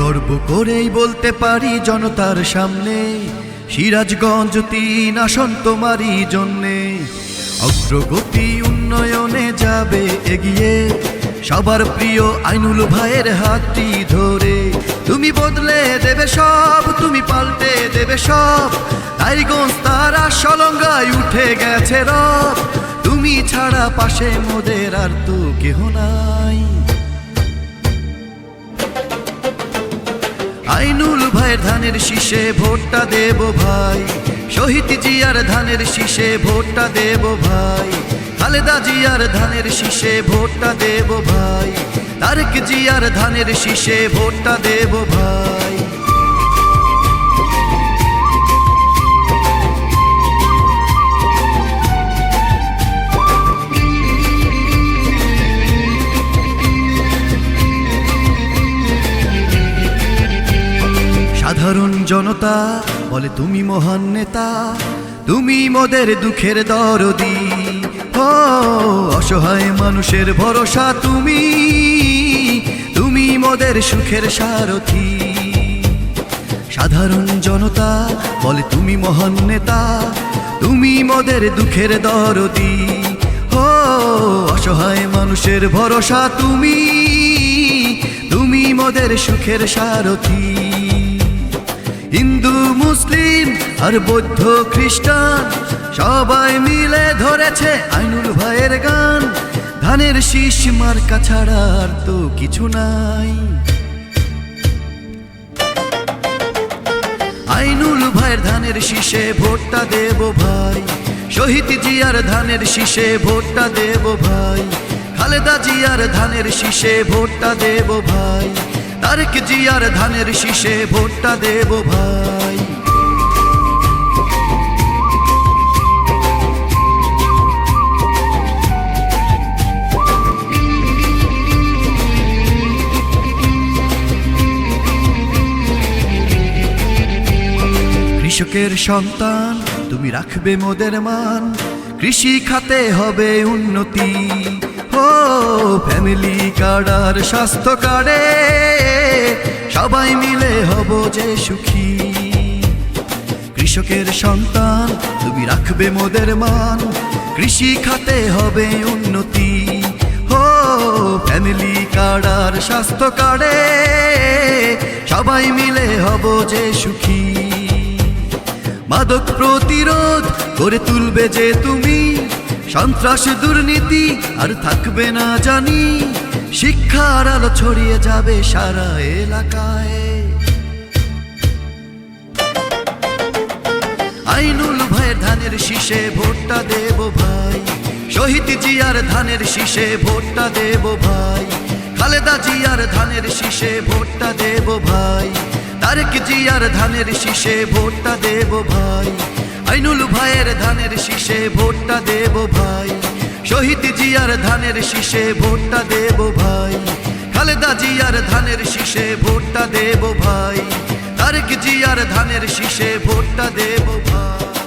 গর্ব করেই বলতে পারি জনতার সামনে সিরাজগঞ্জ তিন আসন তোমারই জন্যে। অগ্রগতি উন্নয়নে যাবে এগিয়ে। সবার প্রিয় আইনুল ভাইয়ের হাতটি ধরে। তুমি বদলে দেবে সব, তুমি পাল্টে দেবে সব। তাইগঞ্জ তারা সলঙ্গায় উঠে গেছে রব। তুমি ছাড়া পাশে মোদের আর তো কেহ নাই। আইনুল ভাইয়ের ধানের শীষে ভোটটা দেব ভাই। শহীদ জিয়ার ধানের শীষে ভোটটা দেব ভাই। খালেদা জিয়ার ধানের শীষে ভোটটা দেব ভাই। তারেক জিয়ার ধানের শীষে ভোটটা দেব ভাই। সাধারণ জনতা বলে, তুমি মহান নেতা, তুমি মোদের দুঃখের দরদি। ও, অসহায় মানুষের ভরসা তুমি তুমি মোদের সুখের সারথি। সাধারণ জনতা বলে, তুমি মহান নেতা, তুমি মোদের দুঃখের দরদি। ও, অসহায় মানুষের ভরসা তুমি তুমি মোদের সুখের সারথি। হিন্দু, মুসলিম আর বৌদ্ধ, খ্রিস্টান সবাই মিলে ধরেছে আইনুল ভাইয়ের গান। ধানের শীষ মার্কা ছাড়া আর তো কিছু নাই। আইনুল ভাইয়ের ধানের শীষে ভোটটা দেব ভাই। শহীদ জিয়ার ধানের শীষে ভোটটা দেব ভাই। খালেদা জিয়ার ধানের শীষে ভোটটা দেব ভাই। তারেক জিয়ার ধানের শীষে ভোটটা দেব ভাই। কৃষকের সন্তান, তুমি রাখবে মোদের মান, কৃষি খাতে হবে উন্নতি। ফ্যামিলি কার্ড আর স্বাস্থ্য কার্ডে সবাই মিলে হব যে সুখী। কৃষকের সন্তান, তুমি রাখবে মোদের মান, কৃষি খাতে হবে উন্নতি। হো ফ্যামিলি কার্ড আর স্বাস্থ্য কার্ডে সবাই মিলে হব যে সুখী। মাদক প্রতিরোধ করে তুলবে যে তুমি। সন্ত্রাস, দুর্নীতি, আর থাকবে না জানি। শিক্ষার আলো ছড়িয়ে যাবে সারা এলাকায়। আইনুল ভাইয়ের ধানের শীষে ভোটটা দেব ভাই। শহীদ জিয়ার ধানের শীষে ভোটটা দেব ভাই। খালেদা জিয়ার ধানের শীষে ভোটটা দেব ভাই। তারেক জিয়ার ধানের শীষে ভোটটা দেব ভাই। আইনুল ভাইয়ের ধানের শীষে ভোটটা দেব ভাই। শহীদ জিয়ার ধানের শীষে ভোটটা দেব ভাই। খালেদা জিয়ার ধানের শীষে ভোটটা দেব ভাই। তারেক জিয়ার ধানের শীষে ভোটটা দেব ভাই।